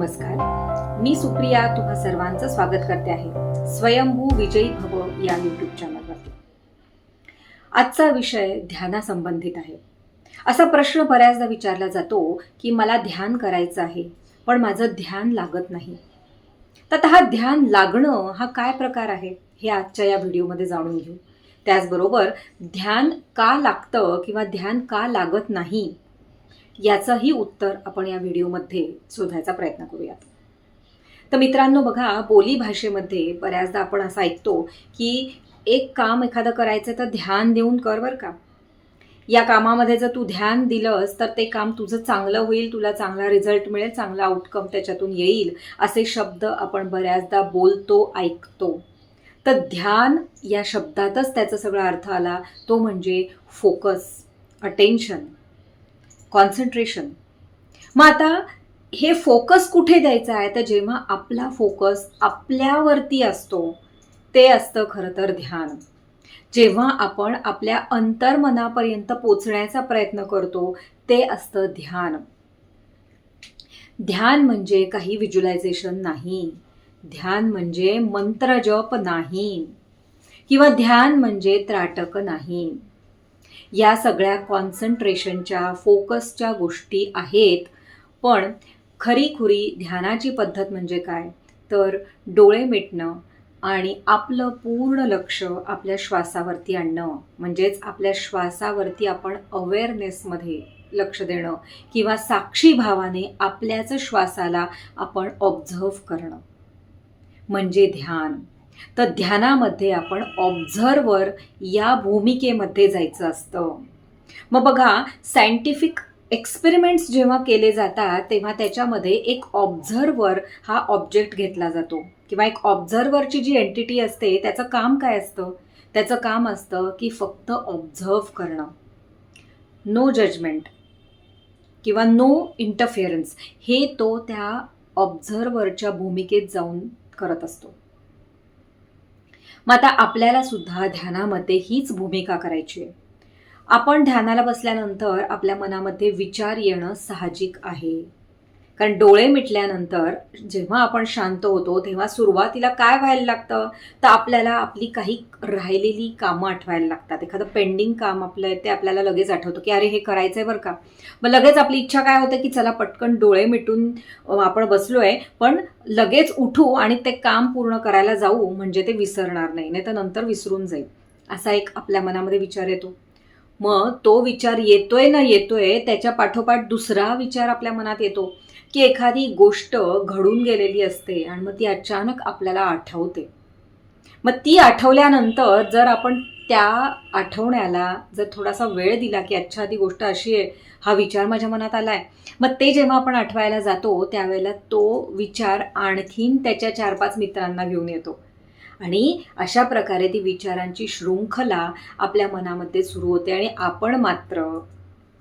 नमस्कार. मी सुप्रिया तुम्हा सर्वांचं स्वागत करते आहे. स्वयंभू विजयी भव या यूट्यूब चॅनलवरती आजचा विषय ध्यानासंबंधित आहे. असा प्रश्न बऱ्याचदा विचारला जातो की मला ध्यान करायचं आहे पण माझं ध्यान लागत नाही. तर हा ध्यान लागणं हा काय प्रकार आहे हे आजच्या या व्हिडिओमध्ये जाणून घेऊ. त्याचबरोबर ध्यान का लागतं किंवा ध्यान का लागत नाही याचंही उत्तर आपण या व्हिडिओमध्ये शोधायचा प्रयत्न करूयात. तर मित्रांनो बघा बोली भाषेमध्ये बऱ्याचदा आपण असं ऐकतो की एक काम एखादं करायचं तर ध्यान देऊन कर बरं का. या कामामध्ये जर तू ध्यान दिलंस तर ते काम तुझं चांगलं होईल तुला चांगला रिझल्ट मिळेल चांगला आउटकम त्याच्यातून येईल असे शब्द आपण बऱ्याचदा बोलतो ऐकतो. तर ध्यान या शब्दातच त्याचा सगळा अर्थ आला तो म्हणजे फोकस अटेन्शन कॉन्सन्ट्रेशन मग आता हे फोकस कुठे द्यायचं आहे? तर जेव्हा आपला फोकस आपल्यावरती असतो ते असतं खरं तर ध्यान. जेव्हा आपण आपल्या अंतर्मनापर्यंत पोचण्याचा प्रयत्न करतो ते असतं ध्यान. ध्यान म्हणजे काही व्हिज्युलायझेशन नाही. ध्यान म्हणजे मंत्रजप नाही. किंवा ध्यान म्हणजे त्राटक नाही. या सगळ्या कॉन्सन्ट्रेशनच्या फोकसच्या गोष्टी आहेत. पण खरीखुरी ध्यानाची पद्धत म्हणजे काय? तर डोळे मिटणं आणि आपलं पूर्ण लक्ष आपल्या श्वासावरती आणणं. म्हणजेच आपल्या श्वासावरती आपण अवेअरनेसमध्ये लक्ष देणं किंवा साक्षी भावाने आपल्याच श्वासाला आपण ऑब्झर्व करणं. म्हणजे ध्यान. तर ध्यानामध्ये आपण ऑब्झर्वर या भूमिकेमध्ये जायचं असतं. मग बघा सायंटिफिक एक्सपेरिमेंट्स जेव्हा केले जातात तेव्हा त्याच्यामध्ये एक ऑब्झर्वर हा ऑब्जेक्ट घेतला जातो. किंवा एक ऑब्झर्वरची जी एंटिटी असते त्याचं काम काय असतं? त्याचं काम असतं की फक्त ऑब्झर्व करणं. नो जजमेंट किंवा नो इंटरफिअरन्स हे तो त्या ऑब्झर्वरच्या भूमिकेत जाऊन करत असतो. मग आता आपल्याला सुद्धा ध्यानामध्ये हीच भूमिका करायची आहे. आपण ध्यानाला बसल्यानंतर आपल्या मनामध्ये विचार येणं साहजिक आहे. कारण डोळे मिटल्यानंतर जेव्हा आपण शांत होतो तेव्हा सुरुवातीला काय व्हायला लागतं? तर आपल्याला आपली काही राहिलेली कामं आठवायला लागतात. एखादं पेंडिंग काम आपलं आहे ते आपल्याला लगेच आठवतं की अरे हे करायचं आहे बरं का? मग लगेच आपली इच्छा काय होते की चला पटकन डोळे मिटून आपण बसलो आहे पण लगेच उठू आणि ते काम पूर्ण करायला जाऊ म्हणजे ते विसरणार नाही नाही तर नंतर विसरून जाईल. असा एक आपल्या मनामध्ये विचार येतो. मग तो विचार येतोय ना येतोय त्याच्या पाठोपाठ दुसरा विचार आपल्या मनात येतो की एखादी गोष्ट घडून गेलेली असते आणि मग ती अचानक आपल्याला आठवते. मग ती आठवल्यानंतर जर आपण त्या आठवण्याला जर थोडासा वेळ दिला की अच्छा ती गोष्ट अशी आहे हा विचार माझ्या मनात आला आहे मग ते जेव्हा आपण आठवायला जातो त्यावेळेला तो विचार आणखीन त्याच्या चार पाच मित्रांना घेऊन येतो. आणि अशा प्रकारे ती विचारांची शृंखला आपल्या मनामध्ये सुरू होते आणि आपण मात्र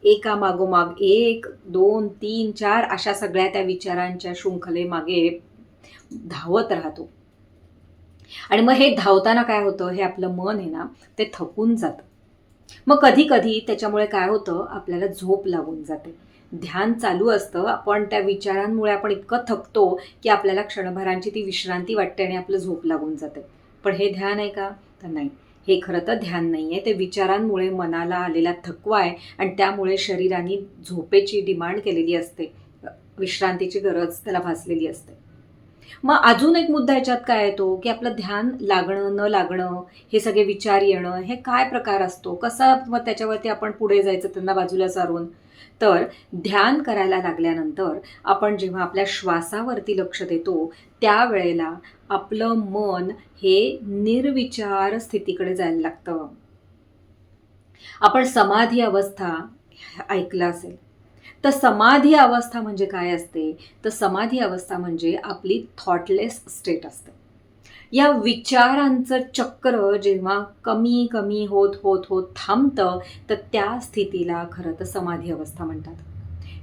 एका मागोमाग एक दोन तीन चार अशा सगळ्या त्या विचारांच्या शृंखलेमागे धावत राहतो. आणि मग हे धावताना काय होतं? हे आपलं मन आहे ना ते थकून जातं. मग कधी कधी त्याच्यामुळे काय होतं? आपल्याला झोप लागून जाते. ध्यान चालू असतं. आपण त्या विचारांमुळे आपण इतकं थकतो की आपल्याला क्षणभरांची ती विश्रांती वाटते आणि आपलं झोप लागून जाते. पण हे ध्यान आहे का? तर नाही. हे खरं तर ध्यान नाही आहे ते विचारांमुळे मनाला आलेला थकवा आहे आणि त्यामुळे शरीराने झोपेची डिमांड केलेली असते. विश्रांतीची गरज त्याला भासलेली असते. मग अजून एक मुद्दा ह्याच्यात काय येतो की आपलं ध्यान लागणं न लागणं हे सगळे विचार येणं हे काय प्रकार असतो? कसा मग त्याच्यावरती आपण पुढे जायचं? त्यांना बाजूला सारून. तर ध्यान करायला लागल्यानंतर आपण जेव्हा आपल्या श्वासावरती लक्ष देतो त्यावेळेला आपलं मन हे निर्विचार स्थितीकडे जायला लागतं. आपण समाधी अवस्था ऐकलं असेल. तर समाधी अवस्था म्हणजे काय असते? तर समाधी अवस्था म्हणजे आपली थॉटलेस स्टेट असते. या विचारांचं चक्र जेव्हा कमी कमी होत होत होत थांबतं तर त्या स्थितीला खरं तर समाधी अवस्था म्हणतात.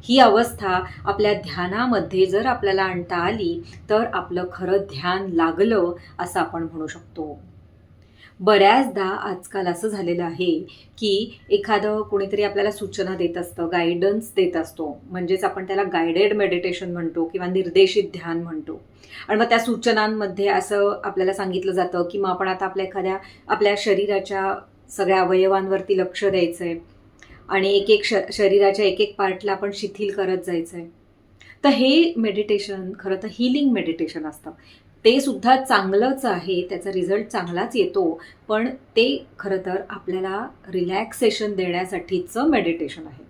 ही अवस्था आपल्या ध्यानामध्ये जर आपल्याला आणता आली तर आपलं खरं ध्यान लागलं असं आपण म्हणू शकतो. बऱ्याचदा आजकाल असं झालेलं आहे की एखादं कोणीतरी आपल्याला सूचना देत असतं गायडन्स देत असतो. म्हणजेच आपण त्याला गायडेड मेडिटेशन म्हणतो किंवा निर्देशित ध्यान म्हणतो. आणि मग त्या सूचनांमध्ये असं आपल्याला सांगितलं जातं की मग आपण आता आपल्या एखाद्या आपल्या शरीराच्या सगळ्या अवयवांवरती लक्ष द्यायचं आहे आणि एक एक श शरीराच्या एक एक पार्टला आपण शिथिल करत जायचं आहे तर हे मेडिटेशन खरं तर हिलिंग मेडिटेशन असतं. ते सुद्धा चांगलंच आहे त्याचा रिझल्ट चांगलाच येतो. पण ते खरं तर आपल्याला रिलॅक्सेशन देण्यासाठीचं मेडिटेशन आहे.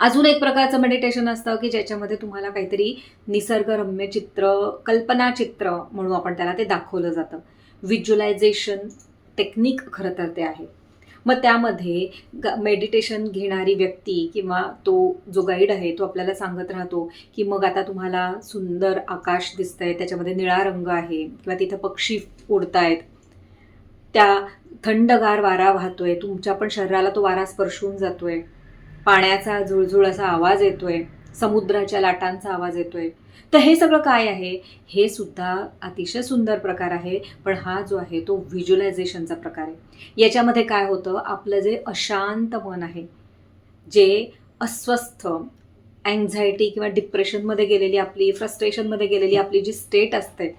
अजून एक प्रकारचं मेडिटेशन असतं की ज्याच्यामध्ये तुम्हाला काहीतरी निसर्गरम्य चित्र कल्पना चित्र म्हणून आपण त्याला ते दाखवलं जातं. व्हिज्युलायझेशन टेक्निक खरं तर ते आहे. मग त्यामध्ये ग मेडिटेशन घेणारी व्यक्ती किंवा तो जो गाईड आहे तो आपल्याला सांगत राहतो की मग आता तुम्हाला सुंदर आकाश दिसतंय त्याच्यामध्ये निळा रंग आहे किंवा तिथं पक्षी उडतायत. त्या थंडगार वारा वाहतोय तुमच्या पण शरीराला तो वारा स्पर्शून जातोय. पाण्याचा जुळजुळ असा आवाज येतोय. समुद्राच्या लाटांचा आवाज येतोय. तर हे सगळं काय आहे? हे सुद्धा अतिशय सुंदर प्रकार आहे पण हा जो आहे तो व्हिज्युलायझेशनचा प्रकार आहे. याच्यामध्ये काय होतं? आपलं जे अशांत मन आहे जे अस्वस्थ अँझायटी किंवा डिप्रेशनमध्ये गेलेली आपली फ्रस्ट्रेशनमध्ये गेलेली आपली जी स्टेट असते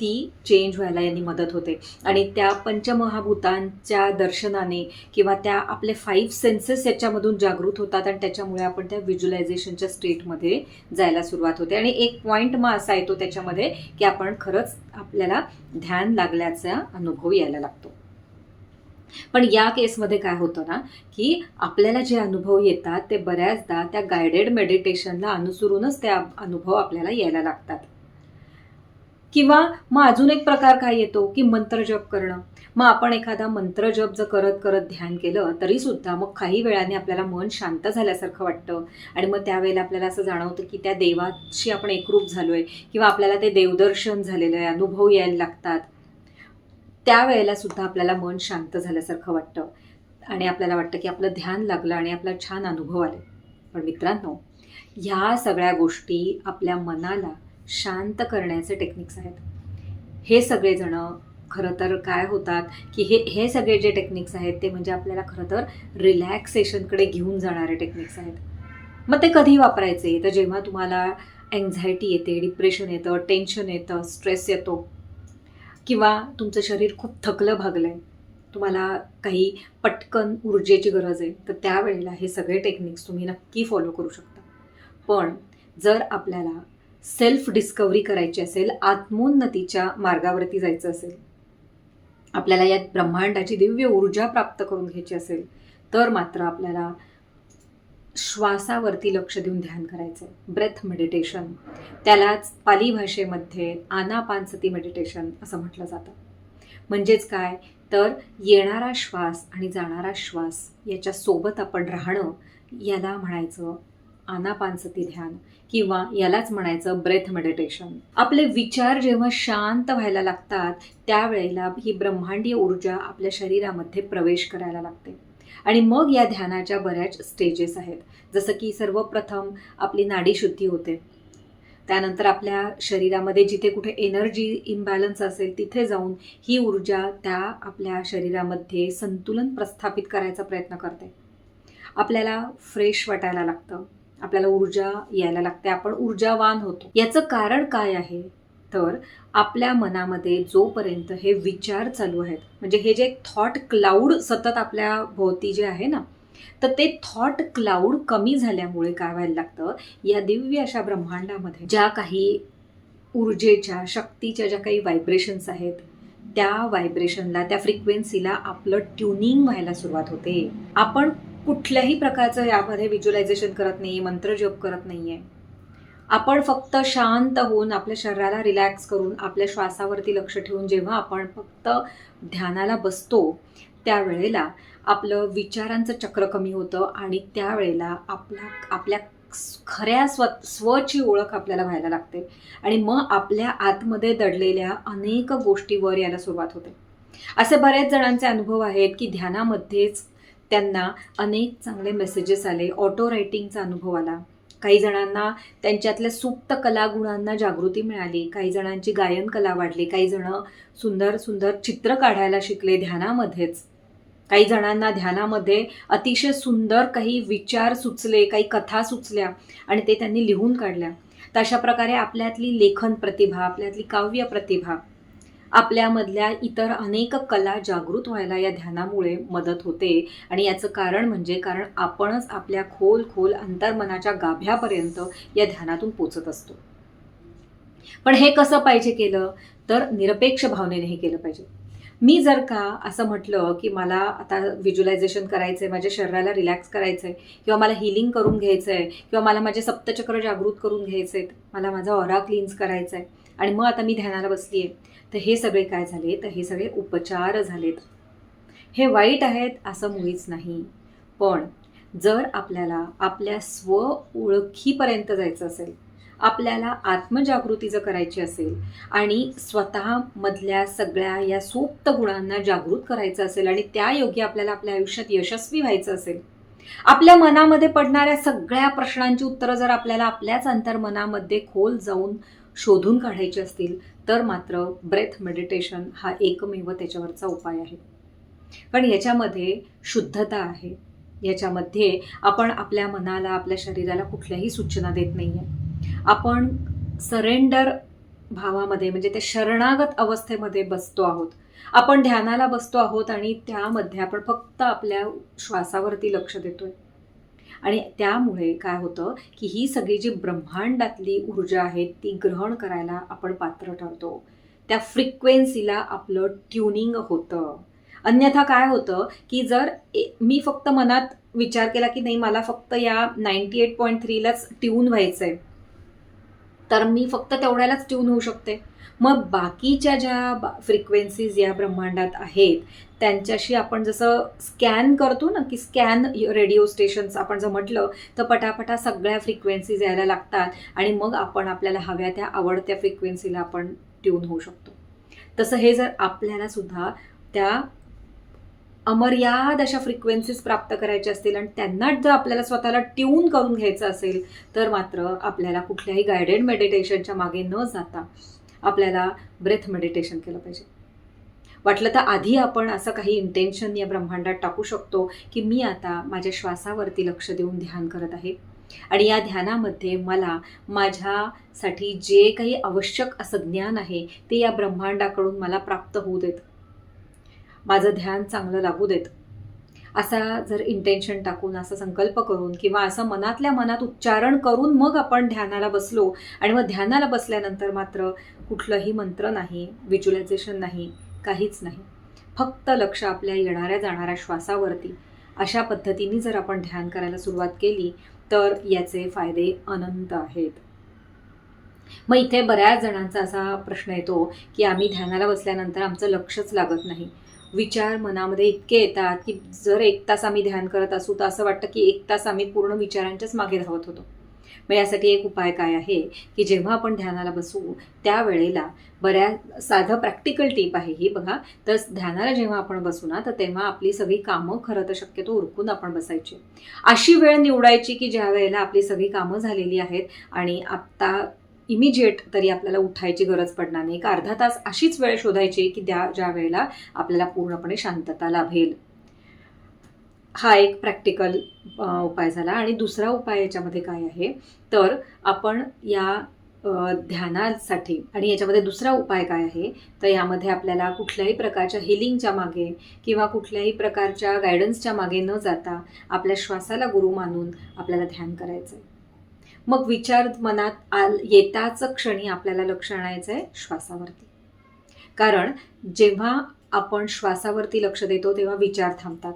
ती चेंज व्हायला यांनी मदत होते. आणि त्या पंचमहाभूतांच्या दर्शनाने किंवा त्या आपले फाईव्ह सेन्सेस याच्यामधून जागृत होतात आणि त्याच्यामुळे आपण त्या व्हिज्युलायझेशनच्या स्टेटमध्ये जायला सुरुवात होते. आणि एक पॉईंट मग असा येतो त्याच्यामध्ये की आपण खरंच आपल्याला ध्यान लागल्याचा अनुभव यायला लागतो. पण या केसमध्ये काय होतं ना की आपल्याला जे अनुभव येतात ते बऱ्याचदा त्या गायडेड मेडिटेशनला अनुसरूनच त्या अनुभव आपल्याला यायला लागतात. किंवा मग अजून एक प्रकार काय येतो की मंत्रजप करणं? मग आपण एखादा मंत्रजप जर करत करत ध्यान केलं तरी सुद्धा मग काही वेळाने आपल्याला मन शांत झाल्यासारखं वाटतं. आणि मग त्यावेळेला आपल्याला असं जाणवतं की त्या देवाशी आपण एकरूप झालो आहे किंवा आपल्याला ते देवदर्शन झालेलं आहे अनुभव यायला लागतात. त्यावेळेला सुद्धा आपल्याला मन शांत झाल्यासारखं वाटतं. आणि आपल्याला वाटतं की आपलं ध्यान लागलं आणि आपला छान अनुभव आले. पण मित्रांनो ह्या सगळ्या गोष्टी आपल्या मनाला शांत करण्याचे टेक्निक्स आहेत. हे सगळेजणं खरं तर काय होतात की हे हे सगळे जे टेक्निक्स आहेत ते म्हणजे आपल्याला खरं तर रिलॅक्सेशनकडे घेऊन जाणारे टेक्निक्स आहेत. मग ते कधी वापरायचे? तर जेव्हा तुम्हाला अँझायटी येते डिप्रेशन येतं टेन्शन येतं स्ट्रेस येतो किंवा तुमचं शरीर खूप थकलं भागलं आहे तुम्हाला काही पटकन ऊर्जेची गरज आहे तर त्यावेळेला हे सगळे टेक्निक्स तुम्ही नक्की फॉलो करू शकता. पण जर आपल्याला सेल्फ डिस्कवरी करायची असेल आत्मोन्नतीच्या मार्गावरती जायचं असेल. आपल्याला यात ब्रह्मांडाची दिव्य ऊर्जा प्राप्त करून घ्यायची असेल तर मात्र आपल्याला श्वासावरती लक्ष देऊन ध्यान करायचं आहे ब्रेथ मेडिटेशन त्यालाच पाली भाषेमध्ये आनापानसती मेडिटेशन असं म्हटलं जातं. म्हणजेच काय? तर येणारा श्वास आणि जाणारा श्वास याच्यासोबत आपण राहणं याला म्हणायचं आनापानसती ध्यान किंवा यालाच म्हणायचं ब्रेथ मेडिटेशन आपले विचार जेव्हा शांत व्हायला लागतात त्यावेळेला ही ब्रह्मांडीय ऊर्जा आपल्या शरीरामध्ये प्रवेश करायला लागते. आणि मग या ध्यानाच्या बऱ्याच स्टेजेस आहेत. जसं की सर्वप्रथम आपली नाडीशुद्धी होते. त्यानंतर आपल्या शरीरामध्ये जिथे कुठे एनर्जी इम्बॅलन्स असेल तिथे जाऊन ही ऊर्जा त्या आपल्या शरीरामध्ये संतुलन प्रस्थापित करायचा प्रयत्न करते. आपल्याला फ्रेश वाटायला लागतं. आपल्याला ऊर्जा यायला लागते आपण ऊर्जावान होतो. याचं कारण काय आहे? तर आपल्या मनामध्ये जोपर्यंत हे विचार चालू आहेत म्हणजे हे जे थॉट क्लाउड सतत आपल्या भोवती जे आहे ना तर ते थॉट क्लाउड कमी झाल्यामुळे काय व्हायला लागतं? या दिव्य अशा ब्रह्मांडामध्ये ज्या काही ऊर्जेच्या शक्तीच्या ज्या काही व्हायब्रेशन्स आहेत त्या व्हायब्रेशनला त्या फ्रिक्वेन्सीला आपलं ट्युनिंग व्हायला सुरुवात होते. आपण कुठल्याही प्रकारचं यामध्ये व्हिज्युलायझेशन करत नाही आहे मंत्रजप करत नाही आहे आपण फक्त शांत होऊन आपल्या शरीराला रिलॅक्स करून आपल्या श्वासावरती लक्ष ठेवून जेव्हा आपण फक्त ध्यानाला बसतो त्यावेळेला आपलं विचारांचं चक्र कमी होतं आणि त्यावेळेला आपला आपल्या खऱ्या स्व स्वची ओळख आपल्याला व्हायला लागते. आणि मग आपल्या आतमध्ये दडलेल्या अनेक गोष्टी वर यायला सुरुवात होते. असे बऱ्याच जणांचे अनुभव आहेत की ध्यानामध्येच त्यांना अनेक चांगले मेसेजेस आले. ऑटो रायटिंगचा अनुभव आला. काही जणांना त्यांच्यातल्या सुप्त कलागुणांना जागृती मिळाली. काही जणांची गायन कला वाढली. काही जण सुंदर सुंदर चित्र काढायला शिकले ध्यानामध्येच. काही जणांना ध्यानामध्ये अतिशय सुंदर काही विचार सुचले काही कथा सुचल्या आणि ते त्यांनी लिहून काढल्या. तर अशा प्रकारे आपल्यातली लेखन प्रतिभा आपल्यातली काव्य प्रतिभा आपल्यामधल्या इतर अनेक कला जागृत व्हायला या ध्यानामुळे मदत होते. आणि याचं कारण म्हणजे कारण आपणच आपल्या खोल खोल अंतर्मनाच्या गाभ्यापर्यंत या ध्यानातून पोचत असतो. पण हे कसं पाहिजे केलं? तर निरपेक्ष भावनेने हे केलं पाहिजे. मी जर का असं म्हटलं की मला आता व्हिज्युलायझेशन करायचं आहे माझ्या शरीराला रिलॅक्स करायचं आहे किंवा मला हिलिंग करून घ्यायचं आहे किंवा मला माझे सप्तचक्र जागृत करून घ्यायचे आहेत मला माझा ऑरा क्लीन्स करायचा आहे आणि मग आता मी ध्यानाला बसली आहे तर हे सगळे काय झाले तर हे सगळे उपचार झालेत. हे वाईट आहेत असं मुळीच नाही. पण जर आपल्याला आपल्या स्व ओळखीपर्यंत जायचं असेल आपल्याला आत्मजागृती जर करायची असेल आणि स्वतःमधल्या सगळ्या या सुप्त गुणांना जागृत करायचं असेल आणि त्या योग्य आपल्याला आपल्या आयुष्यात यशस्वी व्हायचं असेल आपल्या मनामध्ये पडणाऱ्या सगळ्या प्रश्नांची उत्तरं जर आपल्याला आपल्याच अंतर्मनामध्ये खोल जाऊन शोधून काढायचे असतील तर मात्र ब्रेथ मेडिटेशन हा एकमेव त्याच्यावरचा उपाय आहे. कारण याच्यामध्ये शुद्धता आहे. याच्यामध्ये आपण आपल्या मनाला आपल्या शरीराला कुठल्याही सूचना देत नाही आहे आपण सरेंडर भावामध्ये म्हणजे त्या शरणागत अवस्थेमध्ये बसतो आहोत. आपण ध्यानाला बसतो आहोत आणि त्यामध्ये आपण फक्त आपल्या श्वासावरती लक्ष देतोय. आणि त्यामुळे काय होतं की ही सगळी जी ब्रह्मांडातली ऊर्जा आहे ती ग्रहण करायला आपण पात्र ठरतो. त्या फ्रिक्वेन्सीला आपलं ट्युनिंग होतं. अन्यथा काय होतं की जर ए- मी फक्त मनात विचार केला की नाही मला फक्त या नाईन्टी एट पॉईंट थ्रीलाच ट्यून व्हायचं आहे तर मी फक्त तेवढ्यालाच ट्यून होऊ शकते. मग बाकीच्या ज्या फ्रिक्वेन्सीज या ब्रह्मांडात आहेत त्यांच्याशी आपण जसं स्कॅन करतो ना की स्कॅन रेडिओ स्टेशन्स आपण जर म्हटलं तर पटापटा सगळ्या फ्रिक्वेन्सीज यायला लागतात आणि मग आपण आपल्याला हव्या त्या आवडत्या फ्रिक्वेन्सीला आपण ट्यून होऊ शकतो. तसं हे जर आपल्याला सुद्धा त्या अमर्याद अशा फ्रिक्वेन्सीज प्राप्त करायच्या असतील आणि त्यांना जर आपल्याला स्वतःला ट्यून करून घ्यायचं असेल तर मात्र आपल्याला कुठल्याही गायडेड मेडिटेशनच्या मागे न जाता आपल्याला ब्रेथ मेडिटेशन केलं पाहिजे. वाटलं तर आधी आपण असं काही इंटेन्शन या ब्रह्मांडात टाकू शकतो की मी आता माझ्या श्वासावरती लक्ष देऊन ध्यान करत आहे. आणि या ध्यानामध्ये मला माझ्यासाठी जे काही आवश्यक असं ज्ञान आहे ते या ब्रह्मांडाकडून मला प्राप्त होऊ देत. माझं ध्यान चांगलं लागू देत. असा जर इंटेन्शन टाकून असा संकल्प करून किंवा असं मनातल्या मनात उच्चारण करून मग आपण ध्यानाला बसलो आणि मग ध्यानाला बसल्यानंतर मात्र कुठलंही मंत्र नाही विज्युलायझेशन नाही काहीच नाही. फक्त लक्ष आपल्या येणाऱ्या जाणाऱ्या श्वासावरती. अशा पद्धतीने जर आपण ध्यान करायला सुरुवात केली तर याचे फायदे अनंत आहेत. मग इथे बऱ्याच जणांचा असा प्रश्न येतो की आम्ही ध्यानाला बसल्यानंतर आमचं लक्षच लागत नाही. विचार मनामध्ये इतके येतात की जर एक तास आम्ही ध्यान करत असू तर असं वाटतं की एक तास आम्ही पूर्ण विचारांच्याच मागे धावत होतो. मग यासाठी एक उपाय काय आहे की जेव्हा आपण ध्यानाला बसू त्यावेळेला बऱ्या साधं प्रॅक्टिकल टीप आहे ही बघा. तर ध्यानाला जेव्हा आपण बसू ना तर तेव्हा आपली सगळी कामं खरं तर शक्यतो उरकून आपण बसायची. अशी वेळ निवडायची की ज्या वेळेला आपली सगळी कामं झालेली आहेत आणि आत्ता इमिजिएट तरी आपल्याला उठायची गरज पडणार नाही. एक अर्धा तास अशीच वेळ शोधायची की त्या ज्या वेळेला आपल्याला पूर्णपणे शांतता लाभेल. हा एक प्रॅक्टिकल उपाय झाला. आणि दुसरा उपाय याच्यामध्ये काय आहे? तर आपण या ध्यानासाठी आणि याच्यामध्ये दुसरा उपाय काय आहे? तर यामध्ये आपल्याला कुठल्याही प्रकारच्या हिलिंगच्या मागे किंवा कुठल्याही प्रकारच्या गायडन्सच्या मागे न जाता आपल्या श्वासाला गुरु मानून आपल्याला ध्यान करायचं आहे मग विचार मनात आल येताच क्षणी आपल्याला लक्ष आणायचं आहे श्वासावरती. कारण जेव्हा आपण श्वासावरती लक्ष देतो तेव्हा विचार थांबतात.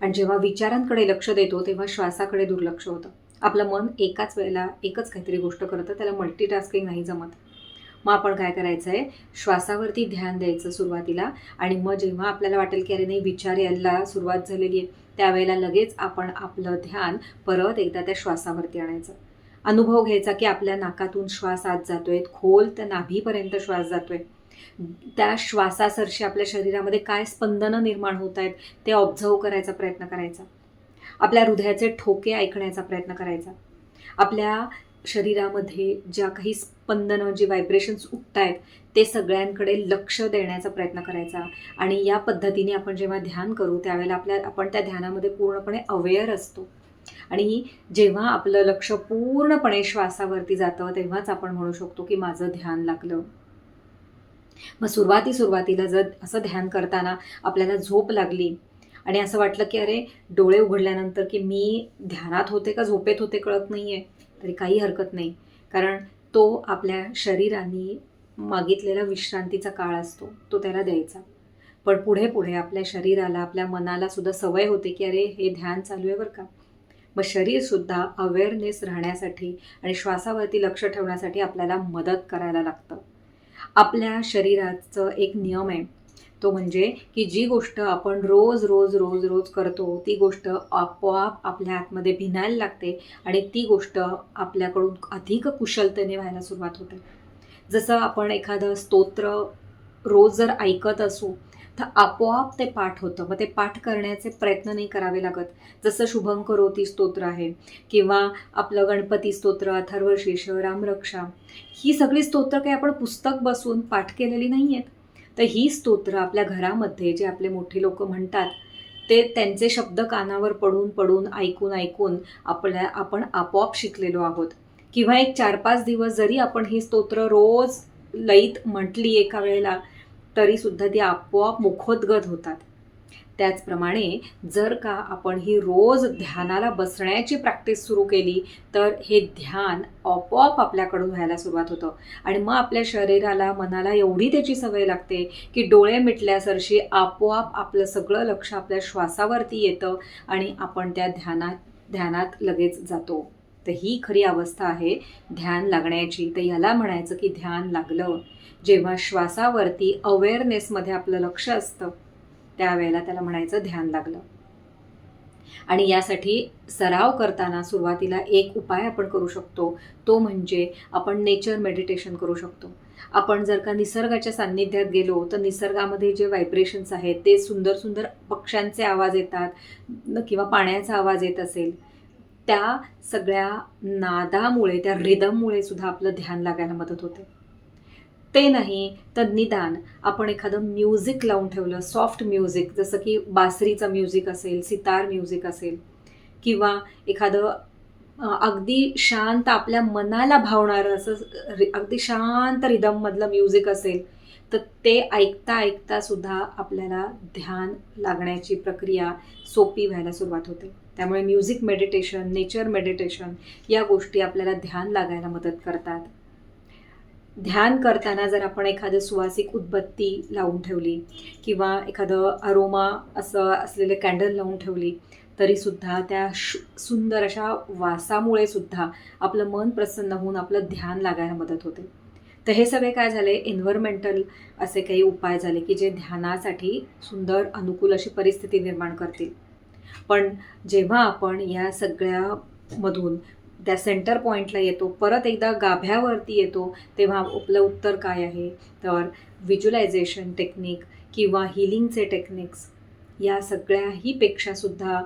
आणि जेव्हा विचारांकडे लक्ष देतो तेव्हा श्वासाकडे दुर्लक्ष होतं. आपलं मन एकाच वेळेला एकच काहीतरी गोष्ट करतं त्याला मल्टीटास्किंग नाही जमत. मग आपण काय करायचं आहे श्वासावरती ध्यान द्यायचं सुरुवातीला. आणि मग जेव्हा आपल्याला वाटेल की अरे नाही विचार यायला सुरुवात झालेली आहे त्यावेळेला लगेच आपण आपलं ध्यान परत एकदा त्या श्वासावरती आणायचं. अनुभव घ्यायचा की आपल्या नाकातून श्वास आत जातोय खोल त्या नाभीपर्यंत श्वास जातोय. त्या श्वासासरशी आपल्या शरीरामध्ये काय स्पंदनं निर्माण होत आहेत ते ऑब्झर्व करायचा प्रयत्न करायचा. आपल्या हृदयाचे ठोके ऐकण्याचा प्रयत्न करायचा. आपल्या शरीरामध्ये ज्या काही स्पंदनं जी व्हायब्रेशन्स उठत आहेत ते सगळ्यांकडे लक्ष देण्याचा प्रयत्न करायचा. आणि या पद्धतीने आपण जेव्हा ध्यान करू त्यावेळेला आपल्या आपण त्या ध्यानामध्ये पूर्णपणे अवेअर असतो. आणि जेव्हा आपलं लक्ष पूर्णपणे श्वासावरती जातं तेव्हाच आपण म्हणू शकतो की माझं ध्यान लागलं. मग सुरुवाती सुरुवातीला जर असं ध्यान करताना आपल्याला झोप लागली आणि असं वाटलं की अरे डोळे उघडल्यानंतर की मी ध्यानात होते का झोपेत होते कळत नाही आहे तरी काही हरकत नाही. कारण तो आपल्या शरीराने मागितलेला विश्रांतीचा काळ असतो तो त्याला द्यायचा. पण पुढे पुढे आपल्या शरीराला आपल्या मनाला सुद्धा सवय होते की अरे हे ध्यान चालू आहे बरं का. मग शरीरसुद्धा अवेअरनेस राहण्यासाठी आणि श्वासावरती लक्ष ठेवण्यासाठी आपल्याला मदत करायला लागतं. आपल्या शरीराचं एक नियम आहे. तो म्हणजे की जी गोष्ट आपण रोज रोज रोज रोज करतो ती गोष्ट आपोआप आपल्या आतमध्ये भिनायला लागते आणि ती गोष्ट आपल्याकडून अधिक कुशलतेने व्हायला सुरुवात होते. जसं आपण एखादं स्तोत्र रोज जर ऐकत असू तर आपोआप ते पाठ होतं. मग ते पाठ करण्याचे प्रयत्न नाही करावे लागत. जसं शुभंकरोती स्तोत्र आहे किंवा आपलं गणपती स्तोत्र अथर्वशेष रामरक्षा ही सगळी स्तोत्र काही आपण पुस्तक बसून पाठ केलेली नाही आहेत तर ही स्तोत्र आपल्या घरामध्ये जे आपले मोठे लोक म्हणतात ते त्यांचे शब्द कानावर पडून पडून ऐकून ऐकून आपल्या आपण आपोआप शिकलेलो आहोत. किंवा एक चार पाच दिवस जरी आपण ही स्तोत्र रोज लईत म्हटली एका वेळेला तरीसुद्धा ती आपोआप मुखोद्गत होतात. त्याचप्रमाणे जर का आपण ही रोज ध्यानाला बसण्याची प्रॅक्टिस सुरू केली तर हे ध्यान आपोआप आपल्याकडून व्हायला सुरुवात होतं. आणि मग आपल्या शरीराला मनाला एवढी त्याची सवय लागते की डोळे मिटल्यासरशी आपोआप आपलं सगळं लक्ष आपल्या श्वासावरती येतं आणि आपण त्या ध्यानात ध्यानात लगेच जातो. तर ही खरी अवस्था आहे ध्यान लागण्याची. तर याला म्हणायचं की ध्यान लागलं. जेव्हा श्वासावरती अवेअरनेसमध्ये आपलं लक्ष असतं त्यावेळेला त्याला म्हणायचं ध्यान लागलं. आणि यासाठी सराव करताना सुरुवातीला एक उपाय आपण करू शकतो. तो म्हणजे आपण नेचर मेडिटेशन करू शकतो. आपण जर का निसर्गाच्या सान्निध्यात गेलो तर निसर्गामध्ये जे व्हायब्रेशन्स आहेत ते सुंदर सुंदर पक्ष्यांचे आवाज येतात किंवा पाण्याचा आवाज येत असेल त्या सगळ्या नादामुळे त्या रिदममुळे सुद्धा आपलं ध्यान लागायला मदत होते. ते नाही तर निदान आपण एखादं म्युझिक लावून ठेवलं सॉफ्ट म्युझिक जसं की बासरीचं म्युझिक असेल सितार म्युझिक असेल किंवा एखादं अगदी शांत आपल्या मनाला भावणारं असं अगदी शांत रिदममधलं म्युझिक असेल तर ते ऐकता ऐकता सुद्धा आपल्याला ध्यान लागण्याची प्रक्रिया सोपी व्हायला सुरुवात होते. त्यामुळे म्युझिक मेडिटेशन नेचर मेडिटेशन या गोष्टी आपल्याला ध्यान लागायला मदत करतात. ध्यान करताना जर आपण एखादं सुवासिक उदबत्ती लावून ठेवली किंवा एखादं अरोमा असं असलेले कॅन्डल लावून ठेवली तरीसुद्धा त्या शु सुंदर अशा वासामुळे सुद्धा आपलं मन प्रसन्न होऊन आपलं ध्यान लागायला मदत होते. तर हे सगळे काय झाले? एन्व्हायरमेंटल असे काही उपाय झाले की जे ध्यानासाठी सुंदर अनुकूल अशी परिस्थिती निर्माण करतील. पण जेव्हा आपण या सगळ्यामधून त्या सेंटर पॉईंटला येतो परत एकदा गाभ्यावरती येतो तेव्हा आपलं उत्तर काय आहे? तर व्हिज्युलायझेशन टेक्निक किंवा हिलिंगचे टेक्निक्स या सगळ्याहीपेक्षासुद्धा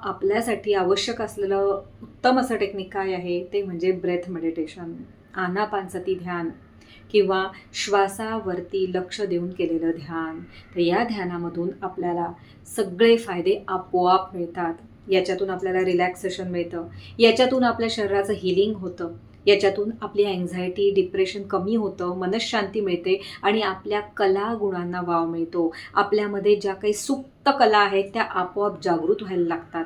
आपल्यासाठी आवश्यक असलेलं उत्तम असं टेक्निक काय आहे? ते म्हणजे ब्रेथ मेडिटेशन आनापानसती ध्यान. किंवा श्वासावरती लक्ष देऊन केलेलं ध्यान. तर या ध्यानामधून आपल्याला सगळे फायदे आपोआप मिळतात. याच्यातून आपल्याला रिलॅक्सेशन मिळतं. याच्यातून आपल्या शरीराचं हिलिंग होतं. याच्यातून आपली अँझायटी डिप्रेशन कमी होतं मनशांती मिळते आणि आपल्या कला गुणांना वाव मिळतो. आपल्यामध्ये ज्या काही सुप्त कला आहेत त्या आपोआप जागृत व्हायला लागतात.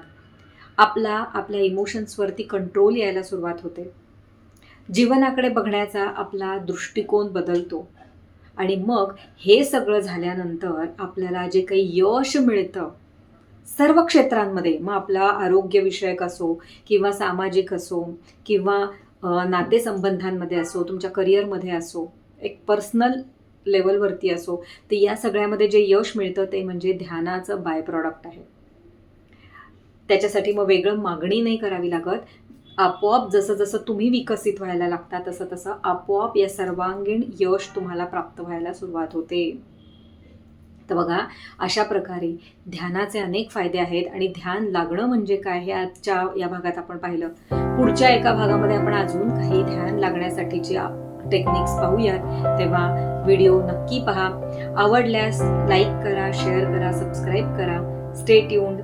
आपला आपल्या इमोशन्सवरती कंट्रोल यायला सुरुवात होते. जीवनाकडे बघण्याचा आपला दृष्टिकोन बदलतो. आणि मग हे सगळं झाल्यानंतर आपल्याला जे काही यश मिळतं सर्व क्षेत्रांमध्ये मग आपला आरोग्यविषयक असो किंवा सामाजिक असो किंवा नातेसंबंधांमध्ये असो तुमच्या करिअरमध्ये असो एक पर्सनल लेवलवरती असो तर या सगळ्यामध्ये जे यश मिळतं ते म्हणजे ध्यानाचं बाय प्रॉडक्ट आहे. त्याच्यासाठी मग वेगळं मागणी नाही करावी लागत. आपोआप जसं जसं तुम्ही विकसित व्हायला लागता तसं तसं आपोआप या सर्वांगीण यश तुम्हाला प्राप्त व्हायला सुरुवात होते. तर बघा अशा प्रकारे ध्यानाचे अनेक फायदे आहेत आणि ध्यान लागणं म्हणजे काय हे आजच्या या भागात आपण पाहिलं. पुढच्या एका भागामध्ये आपण अजून काही ध्यान लागण्यासाठीची टेक्निक्स पाहूयात. तेव्हा व्हिडिओ नक्की पहा. आवडल्यास लाईक करा शेअर करा सबस्क्राईब करा. Stay tuned.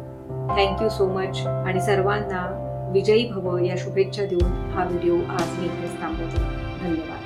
Thank you so much. आणि सर्वांना विजयी भव या शुभेच्छा देऊन हा व्हिडिओ आज मी इथेच थांबवते. धन्यवाद.